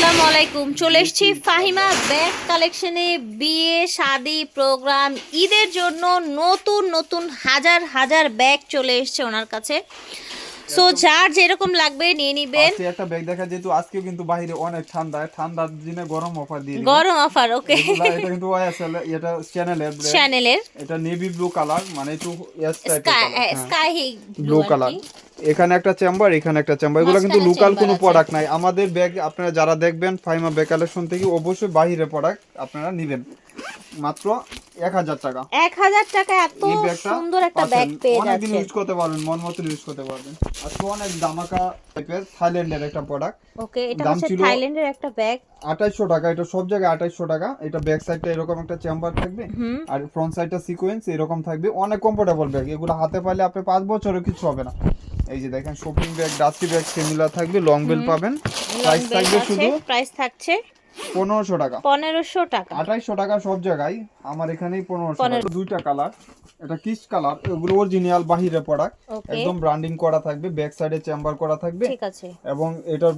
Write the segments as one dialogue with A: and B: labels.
A: আসসালামু আলাইকুম। চলে এসেছি ফাহিমা ব্যাগ কালেকশনে। বিয়ে শাদি প্রোগ্রাম ঈদের জন্য নতুন নতুন হাজার হাজার ব্যাগ চলে এসেছে ওনার কাছে। সো যার যেরকম লাগবে নিয়ে নিবেন।
B: একটা ব্যাগ দেখা যেহেতু আজকে কিন্তু বাইরে অনেক ঠান্ডা ঠান্ডার দিনে গরম অফার দিয়ে
A: গরম অফার ওকে
B: এটা কিন্তু ওয়াইএসএল এটা চ্যানেলের
A: চ্যানেলের
B: এটা নেভি ব্লু কালার মানে একটু
A: স্কাই
B: ব্লু কালার এখানে একটা চেম্বার এখানে একটা চেম্বার এগুলো কিন্তু লোকাল কোনো প্রোডাক্ট নাই। আমাদের ব্যাগ আপনারা যারা দেখবেন ফাইমা ব্যাগ কালেকশন থেকে অবশ্যই বাইরে প্রোডাক্ট আপনারা নেবেন। মাত্র এক হাজার টাকা।
A: এক হাজার টাকা এত সুন্দর একটা ব্যাগ পেয়ে
B: অনেকদিন ইউজ করতে পারবেন মন মতো ইউজ করতে পারবেন। আজকে অনেক দামাকা টাইপের থাইল্যান্ডের একটা প্রোডাক্ট
A: ওকে এটা হচ্ছে থাইল্যান্ডের একটা ব্যাগ
B: আঠাইশশো টাকা এটা সব জায়গায় আঠাইশশো টাকা। এটা ব্যাক সাইডটা এরকম একটা চেম্বার থাকবে। আর ফ্রন্ট সাইডটা সিকোয়েন্স এরকম থাকবে। অনেক কমফোর্টেবল ব্যাগ এগুলো হাতে পাইলে আপনি পাঁচ বছরও কিছু হবে না। এই যে দেখেন shopping bag dusty bag similar থাকবে লং বেল পাবেন। প্রাইস থাকবে শুধু
A: প্রাইস থাকছে
B: পনেরোশো টাকা।
A: পনেরোশো টাকা।
B: আঠাইশশো টাকা সব জায়গায় আমার এখানেই পনেরোশো
A: পনেরো-
B: টাকা দুইটা কালার এটা কিস কালার এগুলো অরিজিনাল বাহিরে প্রোডাক্ট একদম ব্র্যান্ডিং করা থাকবে ব্যাক সাইডে চেম্বার করা থাকবে।
A: ঠিক আছে।
B: এবং এটার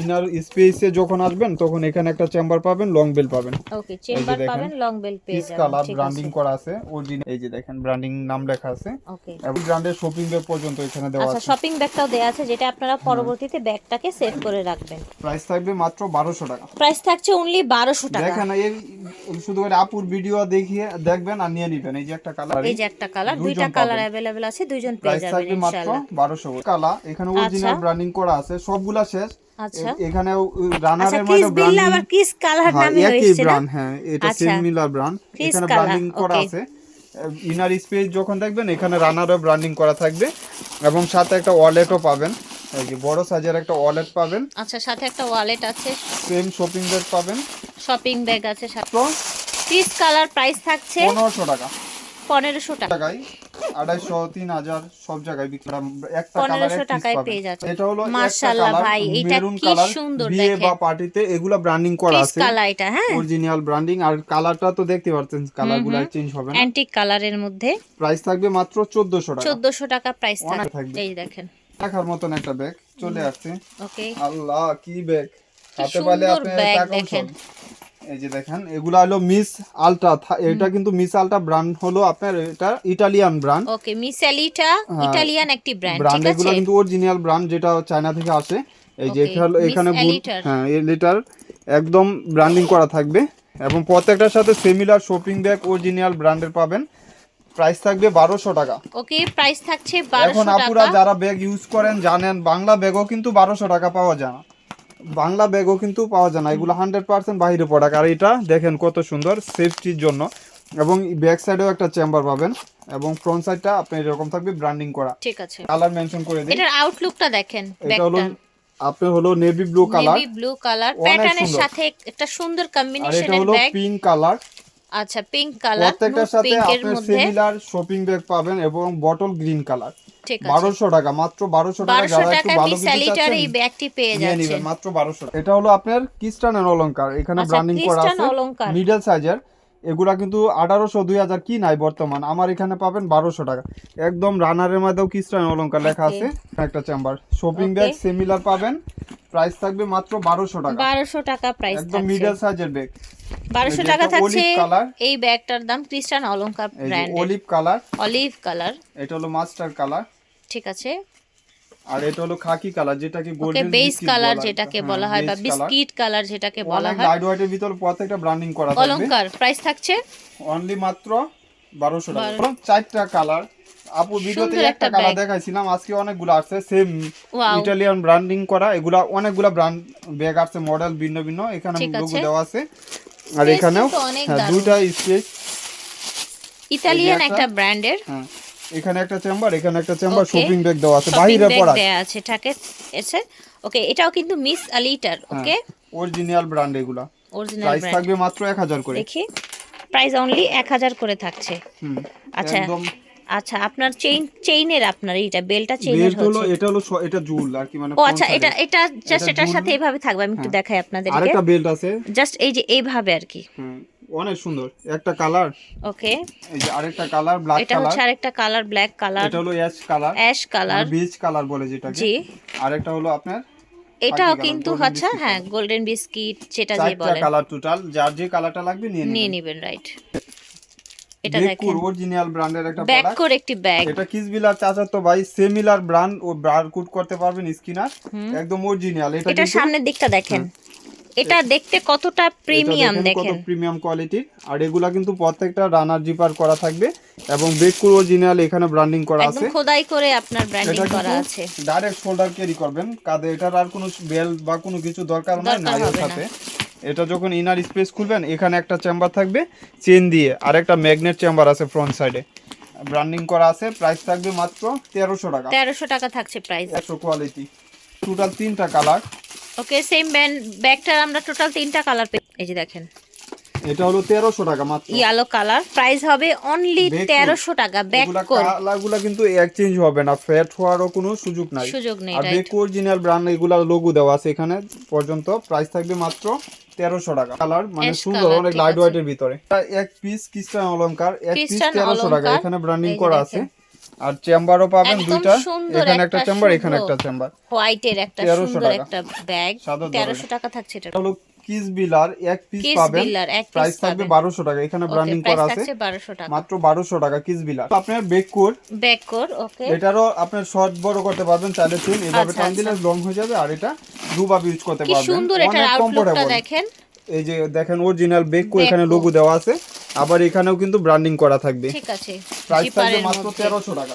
B: ইনার স্পেসে যখন আসবেন তখন এখানে একটা চেম্বার পাবেন লং বেল পাবেন।
A: ওকে চেম্বার পাবেন লং বেল পেয়ে যাবেন
B: কালার ব্র্যান্ডিং করা আছে অরিজিনাল এই যে দেখেন ব্র্যান্ডিং নাম লেখা আছে।
A: ওকে
B: এবং ব্র্যান্ডের শপিং ব্যাগ পর্যন্ত এখানে দেওয়া আছে।
A: আচ্ছা শপিং ব্যাগটাও দেয়া আছে যেটা আপনারা পরবর্তীতে ব্যাগটাকে সেভ করে রাখবেন।
B: প্রাইস থাকবে মাত্র বারোশো টাকা।
A: প্রাইস থাকছে অনলি বারোশো টাকা।
B: দেখেন এই শুধু করে আপুর ভিডিও দেখিয়ে দেখবেন আর নিয়ে নিবেন। এই যে একটা কালার
A: এই যে একটা কালার দুইটা কালার অ্যাভেলেবেল আছে দুইজন পেয়ে যাবেন ইনশাআল্লাহ প্রাইস
B: থাকবে মাত্র
A: ইনশাআল্লাহ।
B: বারোশো। কালা এখানে অরিজিনাল
A: আচ্ছা।
B: ব্র্যান্ডিং করা আছে সবগুলা শেষ।
A: আচ্ছা।
B: এ- এখানে
A: আচ্ছা
B: রানারের মধ্যে ব্র্যান্ডিং
A: আবার কিস কালার
B: হ্যাঁ
A: নামে হয়েছে না?
B: হ্যাঁ এটা
A: আচ্ছা।
B: সেম মিলার ব্র্যান্ড এখানে ব্র্যান্ডিং করা আছে। ইনার স্পেস যখন দেখবেন এখানে রানারও ব্র্যান্ডিং করা থাকবে। এবং সাথে একটা ওয়ালেটও পাবেন। এই যে বড় সাইজের একটা ওয়ালেট পাবেন।
A: আচ্ছা সাথে একটা ওয়ালেট আছে।
B: সেম শপিং ব্যাগ পাবেন।
A: শপিং ব্যাগ আছে সাথে। পিস কালার প্রাইস থাকছে
B: পনেরোশো টাকা।
A: পনেরোশো টাকা।
B: টাকায় আড়াইশো তিন হাজার সব জায়গায় বিক্রি একটা
A: পনেরোশো টাকায় পেয়ে যাচ্ছে।
B: এটা হলো
A: মাশাআল্লাহ ভাই, এটা কি সুন্দর
B: বিয়ে বা পার্টিতে এগুলা ব্র্যান্ডিং করা আছে।
A: কালার এটা হ্যাঁ।
B: অরিজিনাল ব্র্যান্ডিং আর কালারটা তো দেখতে পাচ্ছেন কালারগুলো চেঞ্জ হবে না।
A: অ্যান্টিক কালারের মধ্যে।
B: প্রাইস থাকবে মাত্র চোদ্দশো টাকা।
A: চোদ্দশো টাকা প্রাইস থাকবে। এই দেখেন।
B: দেখার মতন একটা ব্যাগ চলে আসছে।
A: ওকে
B: আল্লাহ কি ব্যাগ হাতে পালে আপনি তাকান
A: দেখেন।
B: এই যে দেখেন এগুলা হলো মিস আলট্রা। এটা কিন্তু মিস আলট্রা ব্র্যান্ড হলো আপনার এটা Italian brand
A: okay Miss Elita
B: হ্যাঁ,
A: ইটালিয়ান একটি ব্র্যান্ড
B: ব্র্যান্ড এগুলো কিন্তু অরিজিনাল ব্র্যান্ড যেটা চায়না থেকে আসে। এই যে এটা হলো এখানে হ্যাঁ এই লিটার একদম ব্র্যান্ডিং করা থাকবে। এবং প্রত্যেকটার সাথে সিমিলার শপিং ব্যাগ অরিজিনাল ব্র্যান্ডের পাবেন। প্রাইস থাকবে বারোশো টাকা।
A: ওকে প্রাইস থাকছে
B: এখন আপুরা যারা ব্যাগ ইউজ করেন জানেন বাংলা ব্যাগও কিন্তু বারোশো টাকা পাওয়া যায় না। বাংলা ব্যাগও কিন্তু পাওয়া যায় না। এগুলো হান্ড্রেড পার্সেন্ট বাইরে প্রোডাক্ট আর এটা দেখেন কত সুন্দর সেফটির জন্য। এবং ব্যাক সাইডেও একটা চেম্বার পাবেন। এবং ফ্রন্ট সাইডটা আপনার এরকম থাকবে ব্র্যান্ডিং করা।
A: ঠিক আছে।
B: কালার মেনশন করে দিই।
A: এটার আউটলুকটা দেখেন
B: এটা হলো আপনার হলো navy blue colour
A: navy blue colour প্যাটার্নের সাথে একটা সুন্দর কম্বিনেশনের
B: আর এটা হলো পিঙ্ক কালার
A: আচ্ছা পিঙ্ক কালার
B: প্রত্যেকটার সাথে
A: মধ্যে।
B: সিমিলার শপিং ব্যাগ পাবেন এবং বটল গ্রিন কালার বারোশো টাকা মাত্র বারোশো টাকা
A: বারোশো
B: যারা একটু ভালো কিছু
A: এই ব্যাগটি পেয়ে যাচ্ছেন
B: মাত্র বারোশো এটা হলো আপনার কিস্টান অলঙ্কার অলংকার এখানে
A: আচ্ছা,
B: ব্র্যান্ডিং করা আছে মিডল সাইজের এগুলা কিন্তু আঠারোশো দুই হাজার কি নাই বর্তমান আমার এখানে পাবেন বারোশো টাকা। একদম রানারের মধ্যেও কিস্টান অলংকার লেখা আছে একটা চেম্বার শপিং. ব্যাগ সিমিলার পাবেন। প্রাইস থাকবে মাত্র বারোশো টাকা।
A: বারোশো টাকা প্রাইস
B: একদম মিডল সাইজের ব্যাগ
A: বারোশো
B: এই যে
A: টাকা থাকছে এই ব্যাগটার দাম খ্রিস্টান অলংকার
B: এই
A: ব্র্যান্ডের
B: অলিভ কালার
A: অলিভ কালার
B: এটা হলো মাস্টার কালার
A: ঠিক আছে।
B: আর এটা হলো খাকি কালার যেটাকে
A: ওকে
B: গোল্ডেন
A: বেস কালার যেটাকে বলা হয় বা বিস্কিট কালার যেটাকে বলা হয়।
B: লাইট ওয়েটের ভিতর প্রত্যেকটা ব্র্যান্ডিং করা থাকবে।
A: অলংকার। প্রাইস থাকছে?
B: অনলি মাত্র বারোশো টাকা। চারটা কালার আপু ভিডিওতে একটা কালার দেখাইছিলাম আজকে অনেকগুলো আসছে সেম. ইটালিয়ান ব্র্যান্ডিং করা এগুলা অনেকগুলা ব্র্যান্ড ব্যাগ আছে মডেল ভিন্ন ভিন্ন এখানে লোগো দেওয়া আছে। আর এখানেও হ্যাঁ দুইটা স্পেস
A: ইতালিয়ান
B: একটা-
A: ব্র্যান্ডের
B: এখানে একটা চেম্বার এখানে একটা চেম্বার শপিং ব্যাগ দেওয়া আছে বাইরে পড়া
A: আছে থাকে এসে ওকে এটাও কিন্তু মিস আলিটার। ওকে
B: অরিজিনাল ব্র্যান্ড এগুলা।
A: অরিজিনাল
B: প্রাইস থাকবে মাত্র এক হাজার করে।
A: দেখি। প্রাইস অনলি এক হাজার করে থাকছে।
B: হুম
A: আচ্ছা।
B: একদম
A: আচ্ছা আপনার চেইন চেইনের আপনার এইটা বেলটা চেইনের
B: বেল্ট হলো
A: হচ্ছে।
B: এটা হলো এটা জুল আর কি মানে
A: ও আচ্ছা এটা এটা জাস্ট এটার সাথে এভাবে থাকবে আমি একটু দেখাই আপনাদেরকে।
B: আরেকটা বেল্ট আছে।
A: জাস্ট এই যে এইভাবে আর কি।
B: হুম, অনেক সুন্দর। একটা কালার
A: ওকে
B: এই যে আরেকটা কালার ব্ল্যাক কালার এটা
A: হচ্ছে আরেকটা কালার ব্ল্যাক কালার
B: এটা হলো ash colour
A: ash colour
B: beach colour বলে যেটাকে।
A: জি।
B: আরেকটা হলো আপনার
A: এটাও কিন্তু আচ্ছা হ্যাঁ গোল্ডেন বিস্কিট যেটা যে
B: চারটা
A: বলেন
B: কালার টোটাল যার যে কালারটা লাগবে নিয়ে
A: নিয়ে নেবেন। রাইট এটা দেখেন।
B: অরিজিনাল ব্র্যান্ডের একটা প্রোডাক্ট
A: করে একটি ব্যাগ
B: এটা কিসবিলার চাচাতো ভাই সেমিলার ব্র্যান্ড ও বারকোড করতে পারবেন স্ক্যানার একদম অরিজিনাল এটা
A: এটা সামনের দিকটা দেখেন। এটা দেখতে কতটা প্রিমিয়াম
B: দেখেন কত প্রিমিয়াম কোয়ালিটির আর এগুলা কিন্তু প্রত্যেকটা রানার জিপার করা থাকবে। এবং বেকুর অরিজিনাল এখানে ব্র্যান্ডিং করা
A: একদম
B: আছে।
A: খোদাই করে আপনার ব্র্যান্ডিং করা আছে।
B: ডাইরেক্ট শোল্ডার ক্যারি করবেন। কাঁধে এটার আর কোনো বেল্ট বা কোনো কিছু দরকার নাই
A: না।
B: সাথে। এটা যখন ইনার স্পেস খুলবেন এখানে একটা চেম্বার থাকবে চেন দিয়ে আর একটা ম্যাগনেট চেম্বার আছে ফ্রন্ট সাইডে ব্র্যান্ডিং করা আছে প্রাইস থাকবে মাত্র তেরোশো টাকা।
A: তেরোশো টাকা থাকছে প্রাইস
B: একশো কোয়ালিটি টোটাল তিনটা কালার
A: ওকে সেম ব্যাগটার আমরা টোটাল তিনটা কালার পেয়ে এই যে দেখেন।
B: এটা হলো তেরোশো টাকা মাত্র।
A: ইয়েলো কালার প্রাইস হবে অনলি
B: Back
A: তেরোশো টাকা ব্যাক
B: এগুলা
A: কোর
B: কালারগুলা কিন্তু এক্সচেঞ্জ হবে না ফ্যাট হওয়ারও কোনো সুযোগ নাই।
A: সুযোগ নেই
B: আর বেক অরিজিনাল ব্র্যান্ড এগুলা লোগো দেওয়া আছে এখানে পর্যন্ত প্রাইস থাকবে মাত্র তেরোশো টাকা। কালার মানে সুন্দর অনেক লাইট
A: আছে।
B: ওয়াইটের ভিতরে। এক পিস খ্রিস্টান অলংকার এক পিস
A: খ্রিস্টান
B: তেরোশো টাকা এখানে ব্র্যান্ডিং করা আছে। আর চেম্বারও পাবেন দুইটা। এখানে একটা চেম্বার এখানে একটা চেম্বার
A: হোয়াইটের একটা সুন্দর। একটা ব্যাগ
B: সাদা ধরনের।
A: তেরোশো টাকা থাকছে এটা।
B: এটা হলো কিস বিলার এক পিস পাবেন। প্রাইস থাকবে টাকা এখানে ব্র্যান্ডিং করা আছে। মাত্র টাকা কিস বিলার। আপনার
A: ওকে
B: এটারও আপনার শর্ট বড় করতে পারবেন চাইলে তিন এভাবে
A: আচ্ছা,
B: দিলে লং হয়ে যাবে আর এটা দুভাবে ইউজ করতে
A: কি
B: পারবেন।
A: সুন্দর এটার
B: অনেক
A: আউটলুকটা দেখেন।
B: এই যে দেখেন অরিজিনাল বেক কো এখানে লোগো দেওয়া আছে। আবার এখানেও কিন্তু ব্র্যান্ডিং করা থাকবে।
A: ঠিক আছে।
B: প্রাইস থাকবে মাত্র তেরোশো মাত্র
A: 1300 টাকা।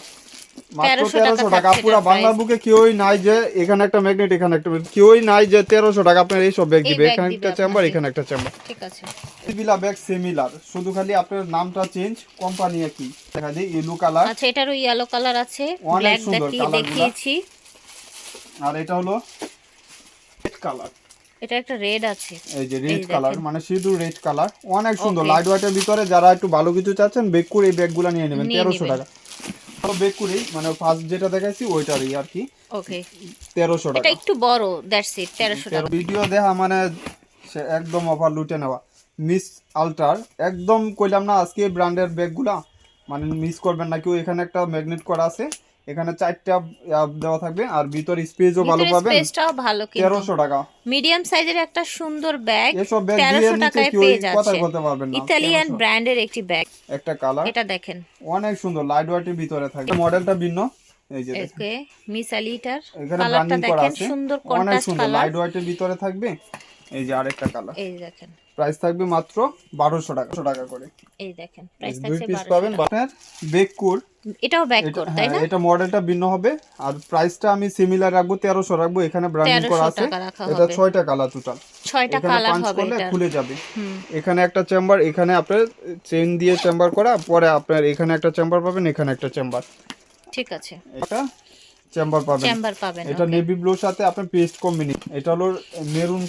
B: তেরোশো টাকা পুরো বাংলার বুকে কেউই নাই যে এখানে একটা ম্যাগনেট এখানে একটা কেউই নাই যে তেরোশো টাকা আপনার এইসব ব্যাগ দিবে। এখানে একটা চেম্বার এখানে একটা চেম্বার
A: ঠিক আছে।
B: সিমিলার ব্যাগ সিমিলার শুধু খালি আপনার নামটা চেঞ্জ কোম্পানি একই দেখা দিই ইলু কালার
A: আচ্ছা এটারও ইয়েলো কালার আছে। ব্ল্যাক দেখিয়ে দেখিয়েছি।
B: আর এটা হলো রেড কালার
A: এটা একটা রেড আছে।
B: এই যে রেড কালার মানে রেড কালার অনেক সুন্দর। লাইট ওয়েটের ভিতরে যারা একটু ভালো কিছু চাচ্ছেন বেকুর এই ব্যাগ ব্যাগগুলো নিয়ে নেবেন তেরোশো টাকা। তো বেকুরি মানে ফার্স্ট যেটা দেখাইছি ওইটারই আর কি।
A: ওকে
B: তেরোশো
A: এটা
B: টাকা।
A: একটু বড় দ্যাটস ইট 1300 টাকা।
B: ভিডিও দেখা মানে একদম অফার লুটে নেওয়া। মিস আলটার একদম কইলাম না আজকে ব্র্যান্ডের ব্যাগগুলা মানে মিস করবেন না কেউ এখানে একটা ম্যাগনেট করা আছে। এখানে চারটা দেওয়া থাকবে। আর ভিতর স্পেসও ভালো পাবেন।
A: স্পেসটাও ভালো কিন্তু।
B: তেরোশো টাকা।
A: মিডিয়াম সাইজের একটা সুন্দর ব্যাগ
B: এসব ব্যাগ দিয়ে
A: তেরোশো
B: নিচে
A: টাকায়
B: কেউ
A: পেয়ে
B: কথা বলতে পারবেন না
A: ইতালিয়ান ব্র্যান্ডের একটি ব্যাগ
B: একটা কালার
A: এটা দেখেন।
B: অনেক সুন্দর লাইট ওয়েটের ভিতরে থাকে মডেলটা ভিন্ন। এই যে।
A: ওকে মিস আলিটার কালারটা দেখেন সুন্দর কন্ট্রাস্ট কালার
B: লাইট ওয়েটের ভিতরে থাকবে। এই যে আরেকটা কালার
A: এই দেখেন।
B: প্রাইস থাকবে মাত্র বারোশো টাকা 100 টাকা করে।
A: এই দেখেন প্রাইস
B: দুই
A: থাকছে
B: পিস পাবেন। আপনার বেকুর
A: এটাও ব্যাক
B: এটা
A: তাই
B: হ্যাঁ,
A: না?
B: এটা মডেলটা ভিন্ন হবে। আর প্রাইসটা আমি সিমিলার রাখব তেরোশো রাখব এখানে ব্র্যান্ডিং করা আছে। এটা
A: হবে।
B: ছয়টা কালার টোটাল
A: ছয়টা
B: এখানে
A: কালার
B: পাঁচ
A: হবে এটা।
B: খুলে যাবে। এখানে একটা চেম্বার এখানে আপনার চেন দিয়ে চেম্বার করা পরে আপনার এখানে একটা চেম্বার পাবেন এখানে একটা চেম্বার
A: ঠিক আছে।
B: এটা চেম্বার পাবেন।
A: চেম্বার পাবেন
B: এটা নেভি ব্লুর সাথে আপনার পেস্ট কম্বিনেশন এটা হলো maroon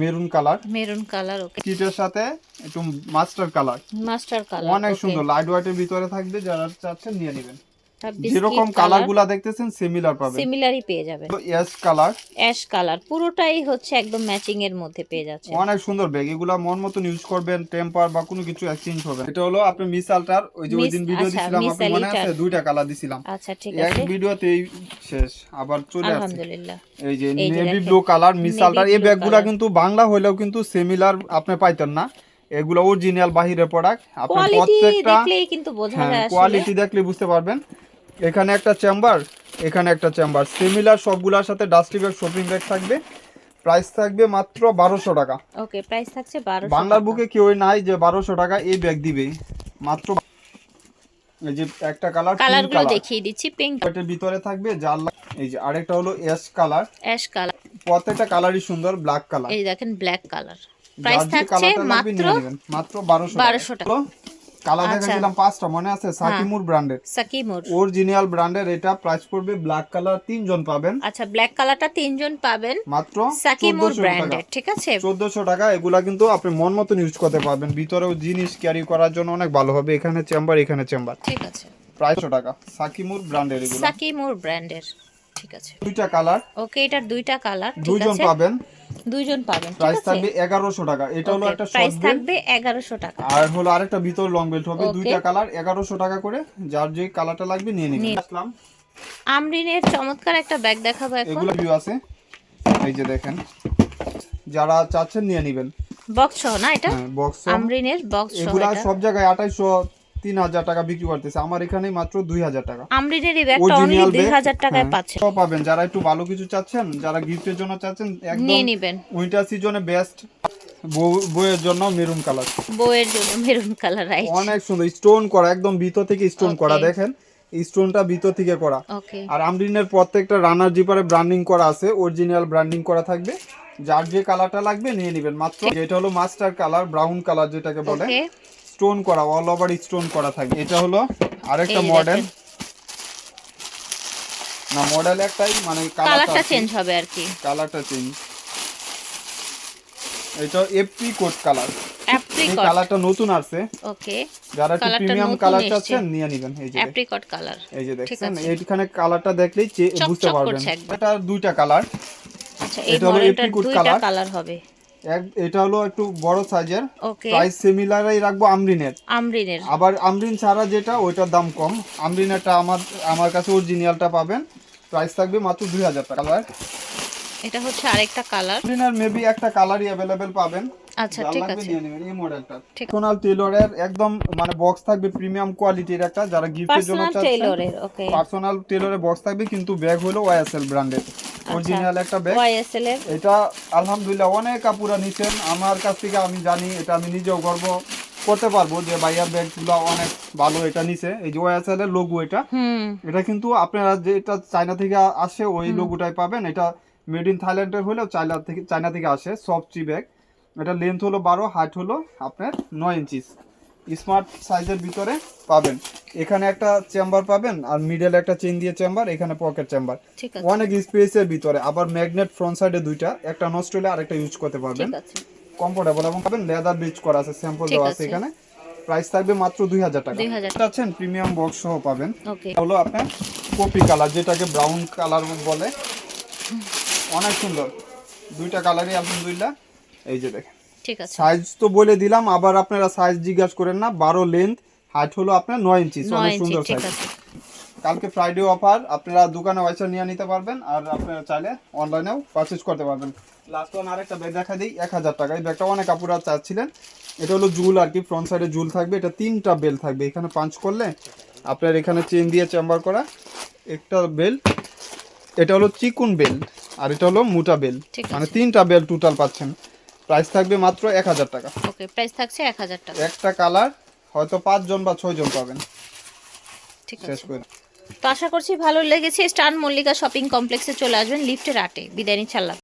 B: maroon colour
A: maroon colour okay
B: কিটের সাথে একটু মাস্টার কালার
A: মাস্টার কালার
B: অনেক সুন্দর লাইট ওয়েটের ভিতরে থাকবে যারা চাচ্ছেন নিয়ে নেবেন। যেরকম কালারগুলা দেখতেছেন সিমিলার পাবেন।
A: সিমিলারই পেয়ে যাবেন।
B: তো এস কালার
A: অ্যাশ কালার পুরোটাই হচ্ছে একদম ম্যাচিং এর মধ্যে পেয়ে যাচ্ছে।
B: অনেক সুন্দর ব্যাগ এগুলা মন মতন ইউজ করবেন টেম্পার বা কোনো কিছু এক্সচেঞ্জ হবে। এটা হলো আপনি মিস আলটার ওই যে ওই দিন ভিডিও
A: আচ্ছা,
B: দিছিলাম আপনি মনে আছে? দুইটা কালার দিছিলাম।
A: আচ্ছা ঠিক
B: এক
A: আছে
B: ভিডিওতেই শেষ আবার চলে আসছে।
A: আলহামদুলিল্লাহ।
B: এই যে navy blue colour Miss Alta এই ব্যাগগুলা কিন্তু বাংলা হইলেও কিন্তু সিমিলার আপনি পাইতেন না। এগুলো অরিজিনাল বাহিরের প্রোডাক্ট আপনি
A: কোয়ালিটি
B: প্রত্যেকটা
A: কিন্তু বোঝা
B: হ্যাঁ
A: যায়
B: কোয়ালিটি দেখলে বুঝতে পারবেন। এখানে একটা চেম্বার এখানে একটা চেম্বার সিমিলার সবগুলোর সাথে ডাস্টি ব্যাগ শপিং ব্যাগ থাকবে। প্রাইস থাকবে মাত্র বারোশো টাকা।
A: ওকে প্রাইস থাকছে 1200
B: বাংলার
A: টাকা।
B: বুকে কেউই নাই যে বারোশো টাকা এই ব্যাগ দিবে। মাত্র এই যে একটা কালার
A: কালারগুলো
B: কালার
A: দেখিয়ে দিচ্ছি পিঙ্ক
B: এটার ভিতরে থাকবে যার লা- এই যে আরেকটা হলো এস কালার
A: অ্যাশ কালার
B: প্রত্যেকটা কালারই সুন্দর ব্ল্যাক কালার
A: এই দেখেন ব্ল্যাক কালার প্রাইস থাকছে মাত্র
B: মাত্র বারোশো
A: 1200 টাকা।
B: কালার
A: আচ্ছা।
B: দেখাছিলাম পাঁচটা মনে আছে? সাকিমুর ব্র্যান্ডের
A: সাকিমুর।
B: অরিজিনাল ব্র্যান্ডের এটা প্রাইস পড়বে ব্ল্যাক কালার তিনজন পাবেন।
A: আচ্ছা ব্ল্যাক কালারটা তিনজন পাবেন।
B: মাত্র
A: সাকিমুর ব্র্যান্ডের ঠিক আছে?
B: চোদ্দশো টাকা এগুলা কিন্তু আপনি মন মতন ইউজ করতে পারবেন। ভিতরেও জিনিস ক্যারি করার জন্য অনেক ভালো হবে। এখানে চেম্বার এখানে চেম্বার
A: ঠিক আছে।
B: প্রাইশো টাকা। সাকিমুর ব্র্যান্ডের এগুলো।
A: সাকিমুর ব্র্যান্ডের ঠিক আছে।
B: দুইটা কালার
A: ওকে এটার দুইটা কালার ঠিক
B: দুইজন পাবেন।
A: দুইজন পাবেন
B: প্রাইস থাকবে এগারোশো টাকা। এটা হলো একটা
A: প্রাইস থাকবে এগারোশো টাকা।
B: আর হলো আরেকটা ভিতর লং বেল্ট হবে। দুইটা কালার এগারোশো টাকা করে। যার যে কালারটা লাগবে নিয়ে নিন আসলাম।
A: আমরিনের চমৎকার একটা ব্যাগ দেখাবো এখন।
B: এগুলো ভিউ আছে। এই যে দেখেন। যারা চাচ্ছেন নিয়ে নেবেন।
A: বক্স সহ না এটা?
B: হ্যাঁ বক্স
A: আমরিনের বক্স সহ
B: এগুলা সব জায়গায় আঠাইশো তিন হাজার টাকা বিক্রি করতেছে। আমার এখানে মাত্র দুই হাজার টাকা।
A: আমরিনের এই ব্যাগটা অনলি দুই হাজার টাকায়
B: হ্যাঁ,
A: পাচ্ছেন
B: সব পাবেন। যারা একটু ভালো কিছু চাচ্ছেন যারা গিফটের জন্য চাচ্ছেন একদম
A: নিয়ে নিবেন
B: উইন্টার সিজনে বেস্ট বইয়ের জন্য মেরুন কালার
A: বউয়ের জন্য মেরুন কালার রাইট
B: অনেক সুন্দর। স্টোন করা একদম ভিতর থেকে স্টোন করা। দেখেন স্টোনটা ভিতর থেকে করা। আর আমরিনের প্রত্যেকটা রানার জিপারে ব্র্যান্ডিং করা আছে। অরিজিনাল ব্র্যান্ডিং করা থাকবে। যার যে কালারটা লাগবে নিয়ে নেবেন। মাত্র যেটা হলো মাস্টার কালার ব্রাউন কালার যেটাকে বলে। স্টোন করা অল ওভার স্টোন করা থাকে। এটা হলো আরেকটা মডেল না মডেল একটাই মানে
A: কালারটা চেঞ্জ হবে আর কি।
B: কালারটা চেঞ্জ এটা এপি কোট কালার এই কালারটা নতুন আসছে।
A: ওকে
B: যারা একটু প্রিমিয়াম কালার চাচ্ছেন নিয়ে নেবেন। এই যে।
A: অ্যাপ্রিকট কালার
B: এই যে দেখছেন? এইখানে কালারটা দেখলেই বুঝতে পারবেন। এটা দুইটা কালার
A: আচ্ছা এই দুইটা কালার হবে।
B: এটা হলো একটু বড় সাইজের প্রাইস সিমিলারই রাখব আমরিনের।
A: আমরিনের।
B: আবার আমরিন ছাড়া যেটা ওইটার দাম কম। আমরিনেরটা আমার আমার কাছে অরিজিনালটা পাবেন। প্রাইস থাকবে মাত্র দুই হাজার টাকা। কালার
A: এটা হচ্ছে আরেকটা কালার
B: আমরিনের মেবি একটা কালারই অ্যাভেলেবেল পাবেন।
A: আচ্ছা ঠিক আছে।
B: এই মডেলটা সোনাল টেলরের একদম মানে বক্স থাকবে প্রিমিয়াম কোয়ালিটির একটা। যারা গিফটের জন্য
A: পার্সোনাল
B: চাচ্ছেন
A: ওকে
B: পার্সোনাল টেলরের বক্স থাকবে কিন্তু ব্যাগ হলো ওয়াইএসএল ব্র্যান্ডের
A: আচ্ছা।
B: অরিজিনাল একটা ব্যাগ এটা আলহামদুলিল্লাহ অনেক নিচ্ছেন আমার কাছ থেকে আমি জানি এটা আমি নিজেও গর্ব করতে পারব যে ব্যাগগুলো অনেক ভালো এটা নিছে। এই যে ওয়াইএসএল এর লোগো এটা। এটা কিন্তু আপনারা যেটা চায়না থেকে আসে ওই লোগোটাই পাবেন। এটা মেড ইন থাইল্যান্ডের হলেও চায়না থেকে চায়না থেকে আসে সফট টি ব্যাগ এটা লেন্থ হলো বারো হাইট হলো আপনার নয় ইঞ্চিস স্মার্ট সাইজের ভিতরে পাবেন। এখানে একটা চেম্বার পাবেন আর মিডল একটা চেন দিয়ে চেম্বার এখানে পকেট চেম্বার অনেক স্পেসের ভিতরে আবার ম্যাগনেট ফ্রন্ট সাইডে দুইটা একটা নষ্ট হলে আরেকটা ইউজ করতে পারবেন। কমফোর্টেবল এবং পাবেন লেদার বিচ করা আছে স্যাম্পল দেওয়া আছে। এখানে। প্রাইস থাকবে মাত্র দুই হাজার টাকা।
A: 2000
B: চাচ্ছেন প্রিমিয়াম বক্স সহ পাবেন। হলো আপনার কপি কালার যেটাকে ব্রাউন কালার বলে। অনেক সুন্দর। দুইটা কালারই আলহামদুলিল্লাহ। এই যে দেখেন।
A: ঠিক আছে।
B: সাইজ তো বলে দিলাম আবার আপনারা সাইজ জিজ্ঞাসা করেন না বারো লেন্থ হাইট হলো আপনার নয় ইঞ্চি অনেক সুন্দর সাইজ কালকে ফ্রাইডে অফার আপনারা দোকানে পয়সা নিয়ে নিতে পারবেন আর আপনারা চাইলে অনলাইনেও পারচেজ করতে পারবেন। লাস্ট ওয়ান আরেকটা ব্যাগ দেখা দিই এক হাজার টাকা। এই ব্যাগটা অনেক আপুরা চাচ্ছিলেন। এটা হলো জুল আর কি ফ্রন্ট সাইডে জুল থাকবে এটা তিনটা বেল থাকবে। এখানে পাঞ্চ করলে আপনার এখানে চেন দিয়ে চেম্বার করা একটা বেল এটা হলো চিকুন বেল আর এটা হলো মোটা বেল মানে তিনটা বেল টোটাল পাচ্ছেন। প্রাইস থাকবে মাত্র এক হাজার টাকা।
A: ওকে প্রাইস থাকছে এক হাজার টাকা।
B: একটা কালার হয়তো পাঁচজন বা ছয়জন পাবেন।
A: ঠিক
B: শেষ
A: আছে।
B: করে।
A: তো আশা করছি ভালো লেগেছে। স্টান মল্লিকা শপিং কমপ্লেক্সে চলে আসবেন লিফটের আটে। বিদায় নিচ্ছি আল্লাহ